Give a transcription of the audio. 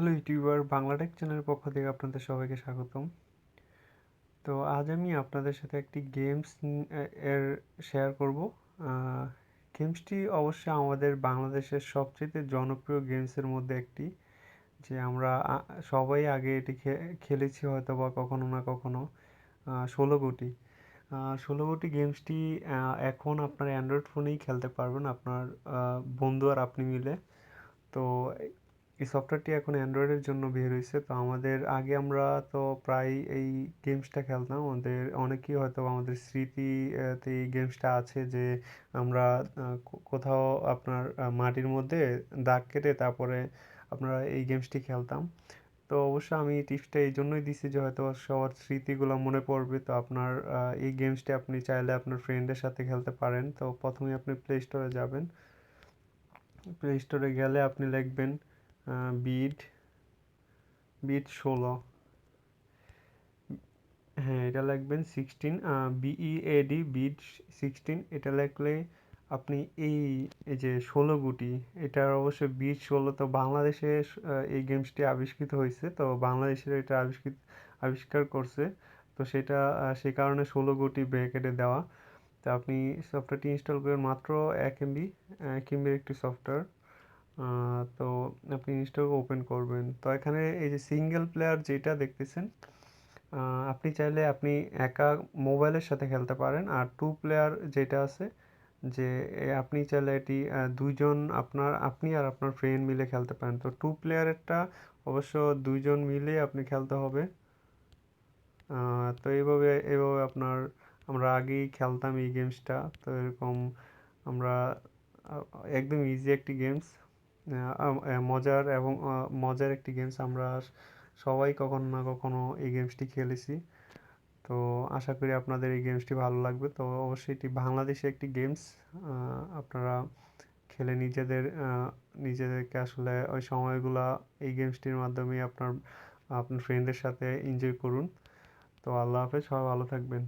Hello YouTuber Bangla Tech চ্যানেলের পক্ষ থেকে আপনাদের সবাইকে স্বাগতম। তো আজ আমি আপনাদের সাথে একটি গেমস এর শেয়ার করব। গেমসটি অবশ্যই আমাদের বাংলাদেশের সবচেয়ে জনপ্রিয় গেমসের মধ্যে একটি, যে আমরা সবাই আগে এটি খেলেছি হয়তো বা কখনো না কখনো। ষোলো কোটি। ষোলো কোটি গেমসটি এখন আপনার অ্যান্ড্রয়েড ফোনেই খেলতে পারবেন। আপনার বন্ধু আর আপনি মিলে। তো এই সফটওয়্যারটি এখন অ্যান্ড্রয়েডের জন্য বের হয়েছে তো আমাদের আগে আমরা তো প্রায় এই গেমসটা খেলতাম। আমাদের অনেকেই হয়তো আমাদের স্মৃতিতে এই গেমসটা আছে যে আমরা কোথাও আপনার মাটির মধ্যে দাগ কেটে তারপরে আপনারা এই গেমসটি খেলতাম। তো অবশ্য আমি টিপসটা এই জন্যই দিছি যে হয়তো সবার স্মৃতিগুলো মনে পড়বে। তো আপনার এই গেমসটি আপনি চাইলে আপনার ফ্রেন্ডের সাথে খেলতে পারেন। তো প্রথমে আপনি প্লে স্টোরে যাবেন। প্লে স্টোরে গেলে আপনি লিখবেন বিট বিট ষোলো। হ্যাঁ এটা লাগবেন সিক্সটিন বিইএডি বিট সিক্সটিন এটা লাগলে আপনি এই এই যে ষোলো গুটি, এটার অবশ্যই বিট ষোলো তো বাংলাদেশে এই গেমসটি আবিষ্কৃত হয়েছে, তো বাংলাদেশের এটা আবিষ্কৃত, আবিষ্কার করছে। তো সেটা সে কারণে ষোলো গুটি ব্র্যাকেটে দেওয়া। তো আপনি সফটওয়্যারটি ইনস্টল করে মাত্র এক এমবি এক এমবির একটি সফটওয়্যার তো আপনি ইনস্টল ওপেন করবেন। তো এখানে এই যে সিঙ্গেল প্লেয়ার যেটা দেখতেছেন আপনি চাইলে আপনি একা মোবাইলের সাথে খেলতে পারেন। আর টু প্লেয়ার যেটা আছে, যে আপনি চাইলে এটি দুইজন আপনার, আপনি আর আপনার ফ্রেন্ড মিলে খেলতে পারেন। তো টু প্লেয়ারেরটা অবশ্য দুইজন মিলে আপনি খেলতে হবে। তো এইভাবে এইভাবে আপনার, আমরা আগেই খেলতাম এই গেমসটা তো এরকম আমরা একদম ইজি একটি গেমস মজার এবং মজার একটি গেমস আমরা সবাই কখনো না কখনো এই গেমসটি খেলেছি। তো আশা করি আপনাদের এই গেমসটি ভালো লাগবে। তো অবশ্যই এটি বাংলাদেশে একটি গেমস আপনারা খেলে নিজেদের নিজেদেরকে আসলে ওই সময়গুলো এই গেমসটির মাধ্যমে আপনার আপনার ফ্রেন্ডের সাথে এনজয় করুন। তো আল্লাহ হাফেজ, সবাই ভালো থাকবেন।